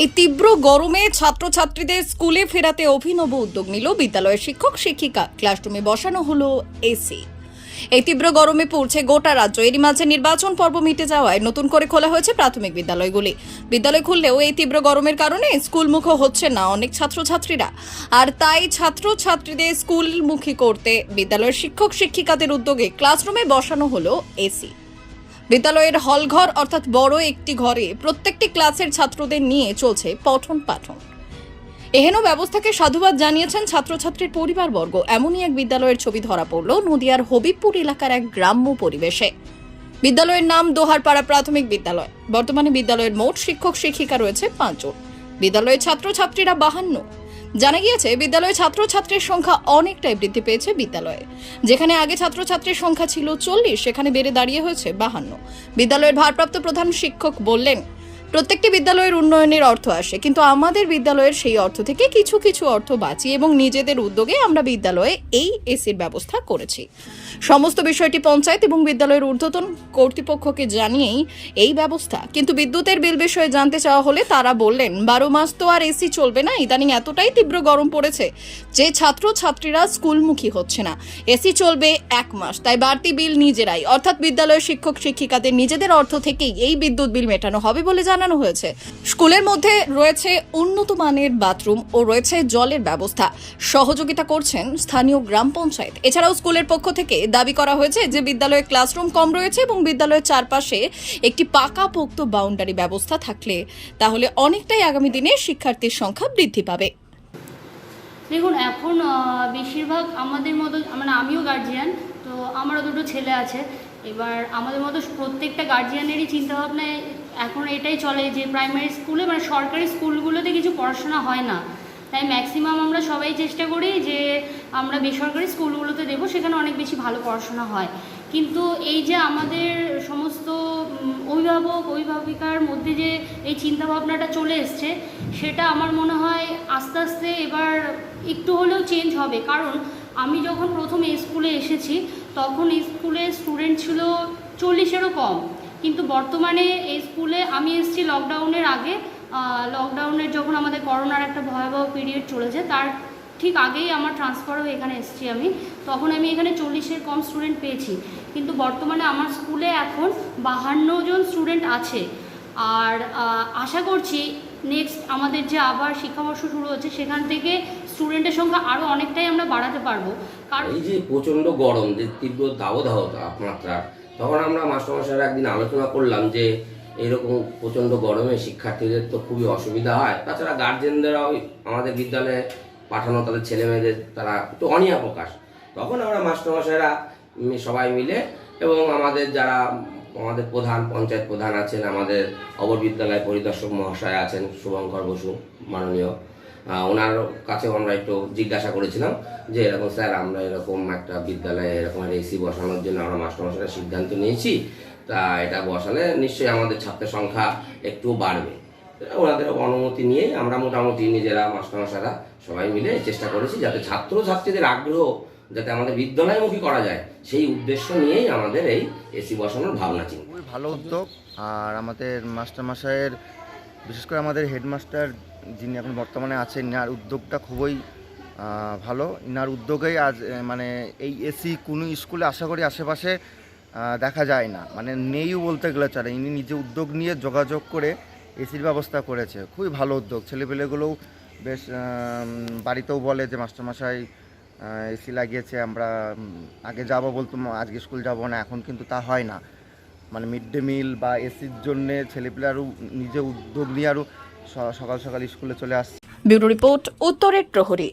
এই তীব্র গরমে ছাত্রছাত্রীদের স্কুলে ফেরাতে অভিনব উদ্যোগ নিল বিদ্যালয়ের শিক্ষক, শিক্ষিকা। ক্লাসরুমে বসানো হলো এসি এই তীব্র গরমে পড়ছে গোটা রাজ্য। এরই মাঝে নির্বাচন পর্ব মিটে যাওয়ায় নতুন করে খোলা হয়েছে প্রাথমিক বিদ্যালয়গুলি। বিদ্যালয় খুললেও এই তীব্র গরমের কারণে স্কুলমুখ হচ্ছে না অনেক ছাত্রছাত্রীরা। আর তাই ছাত্রছাত্রীদের স্কুলমুখী করতে বিদ্যালয়ের শিক্ষক, শিক্ষিকাদের উদ্যোগে ক্লাসরুমে বসানো হলো এসি বিদ্যালয়ের হলঘর অর্থাৎ বড় একটি ঘরে প্রত্যেকটি ক্লাসের ছাত্রদের নিয়ে চলছে পঠন পাঠন। এহেন ব্যবস্থাকে সাধুবাদ জানিয়েছেন ছাত্রছাত্রীর পরিবারবর্গ। এমনই এক বিদ্যালয়ের ছবি ধরা পড়ল নদিয়ার হবিবপুর এলাকার এক গ্রাম্য পরিবেশে। বিদ্যালয়ের নাম দোহারপাড়া প্রাথমিক বিদ্যালয়। বর্তমানে বিদ্যালয়ের মোট শিক্ষক শিক্ষিকা রয়েছে পাঁচজন। বিদ্যালয়ের ছাত্রছাত্রীরা বাহান্ন। জানা গিয়েছে, বিদ্যালয়ে ছাত্রছাত্রীর সংখ্যা অনেকটাই বৃদ্ধি পেয়েছে বিদ্যালয়ে। যেখানে আগে ছাত্রছাত্রীর সংখ্যা ছিল চল্লিশ, সেখানে বেড়ে দাঁড়িয়ে হয়েছে বাহান্ন। বিদ্যালয়ের ভারপ্রাপ্ত প্রধান শিক্ষক বললেন প্রত্যেকটি বিদ্যালয়ের উন্নয়নের অর্থ আসে, কিন্তু আমাদের বিদ্যালয়ের সেই অর্থ থেকে কিছু কিছু অর্থ বাঁচিয়ে এবং নিজেদের উদ্যোগে আমরা বিদ্যালয়ে এই এসির ব্যবস্থা করেছি। সমস্ত বিষয়টি পঞ্চায়েত এবং বিদ্যালয়ের ঊর্ধ্বতন কর্তৃপক্ষকে জানিয়েই এই ব্যবস্থা। কিন্তু বিদ্যুতের বিল বিষয়ে জানতে চাওয়া হলে তারা বললেন, বারো মাস তো আর এসি চলবে না, ইদানিং এতটাই তীব্র গরম পড়েছে যে ছাত্র ছাত্রীরা স্কুলমুখী হচ্ছে না। এসি চলবে এক মাস, তাই বাড়তি বিল নিজেরাই, অর্থাৎ বিদ্যালয়ের শিক্ষক শিক্ষিকাদের নিজেদের অর্থ থেকেই এই বিদ্যুৎ বিল মেটানো হবে বলে জানানো হয়েছে। স্কুলের মধ্যে রয়েছে উন্নত মানের বাথরুম ও রয়েছে জলের ব্যবস্থা। সহযোগিতা করছেন স্থানীয় গ্রাম পঞ্চায়েত। এছাড়াও স্কুলের পক্ষ থেকে দাবি করা হয়েছে যে বিদ্যালয়ে ক্লাসরুম কম রয়েছে এবং বিদ্যালয়ের চারপাশে একটি পাকাপোক্ত বাউন্ডারি ব্যবস্থা থাকলে তাহলে অনেকটাই আগামী দিনে শিক্ষার্থীর সংখ্যা বৃদ্ধি পাবে। দেখুন, এখন বেশিরভাগ আমাদের মতো মানে আমিও গার্জিয়ান তো আমারও দুটো ছেলে আছে। এবার আমাদের মতো প্রত্যেকটা গার্জিয়ানেরই চিন্তাভাবনায় এখন এটাই চলে যে প্রাইমারি স্কুলে মানে সরকারি স্কুলগুলোতে কিছু পড়াশোনা হয় না। তাই ম্যাক্সিমাম আমরা সবাই চেষ্টা করি যে আমরা বেসরকারি স্কুলগুলোতে দেবো, সেখানে অনেক বেশি ভালো পড়াশোনা হয়। কিন্তু এই যে আমাদের সমস্ত অভিভাবক, অভিভাবিকার মধ্যে যে এই চিন্তাভাবনাটা চলে এসছে, সেটা আমার মনে হয় আস্তে আস্তে এবার একটু হলেও চেঞ্জ হবে। কারণ আমি যখন প্রথম স্কুলে এসেছি, তখন স্কুলে স্টুডেন্ট ছিল চল্লিশেরও কম। কিন্তু বর্তমানে এই স্কুলে আমি এসেছি লকডাউনের আগে লকডাউনের যখন আমাদের করোনার একটা ভয়াবহ পিরিয়ড চলেছে, তার ঠিক আগেই আমার ট্রান্সফার হয়ে এখানে এসেছি আমি। তখন আমি এখানে চল্লিশের কম স্টুডেন্ট পেয়েছি। কিন্তু বর্তমানে আমার স্কুলে এখন বাহান্ন জন স্টুডেন্ট আছে। আর আশা করছি নেক্সট আমাদের যে আবার শিক্ষাবর্ষ শুরু হচ্ছে, সেখান থেকে স্টুডেন্টের সংখ্যা আরও অনেকটাই আমরা বাড়াতে পারব। কারণ এই যে প্রচণ্ড গরম, যে তীব্র দাবদাহ, তাপমাত্রা তখন আমরা মাস্টারমশাইরা একদিন আলোচনা করলাম যে এরকম প্রচণ্ড গরমে শিক্ষার্থীদের তো খুবই অসুবিধা হয়। তাছাড়া গার্জেনদেরাও আমাদের বিদ্যালয়ে পাঠানো তাদের ছেলে মেয়েদের তারা একটু অনীহা প্রকাশ। তখন আমরা মাস্টারমশাইরা সবাই মিলে এবং আমাদের যারা আমাদের প্রধান, পঞ্চায়েত প্রধান আছেন, আমাদের অবর বিদ্যালয় পরিদর্শক মহাশয় আছেন, শুভঙ্কর বসু, মাননীয় ওনার কাছেও আমরা একটু জিজ্ঞাসা করেছিলাম যে, এরকম স্যার, আমরা এরকম একটা বিদ্যালয়ে এরকম এসি বসানোর জন্য আমরা মাস্টারমশাইরা সিদ্ধান্ত নিয়েছি। তা এটা বসালে নিশ্চয়ই আমাদের ছাত্রের সংখ্যা একটু বাড়বে। ওনাদের অনুমতি নিয়ে আমরা মোটামুটি নিজেরা, মাস্টারমশাইরা সবাই মিলে চেষ্টা করেছি যাতে ছাত্র ছাত্রীদের আগ্রহ যাতে আমাদের বিদ্যালয়মুখী করা যায়, সেই উদ্দেশ্য নিয়েই আমাদের এই এসি বসানোর ভাবনা চিন্তা। ভালো উদ্যোগ। আর আমাদের মাস্টারমশাইয়ের, বিশেষ করে আমাদের হেডমাস্টার যিনি এখন বর্তমানে আছেন, ইনার উদ্যোগটা খুবই ভালো। ইনার উদ্যোগেই আজ মানে এই এসি কোনো স্কুলে আশা করি আশেপাশে দেখা যায় না। মানে নেইও বলতে গেলে চলে। ইনি নিজে উদ্যোগ নিয়ে যোগাযোগ করে এসির ব্যবস্থা করেছে। খুবই ভালো উদ্যোগ। ছেলেপেলেগুলোও বেশ বাড়িতেও বলে যে, মাস্টারমশাই এসি লাগিয়েছে, আমরা আগে যাব বলতাম আজকে স্কুল যাব না, এখন কিন্তু তা হয় না। মানে মিড ডে মিল বা এসির জন্যে ছেলেপেলে আরও নিজে উদ্যোগ নিয়ে আরও সকাল সকাল স্কুলে চলে আসছে। ব্যুরো রিপোর্ট উত্তরের প্রহরী।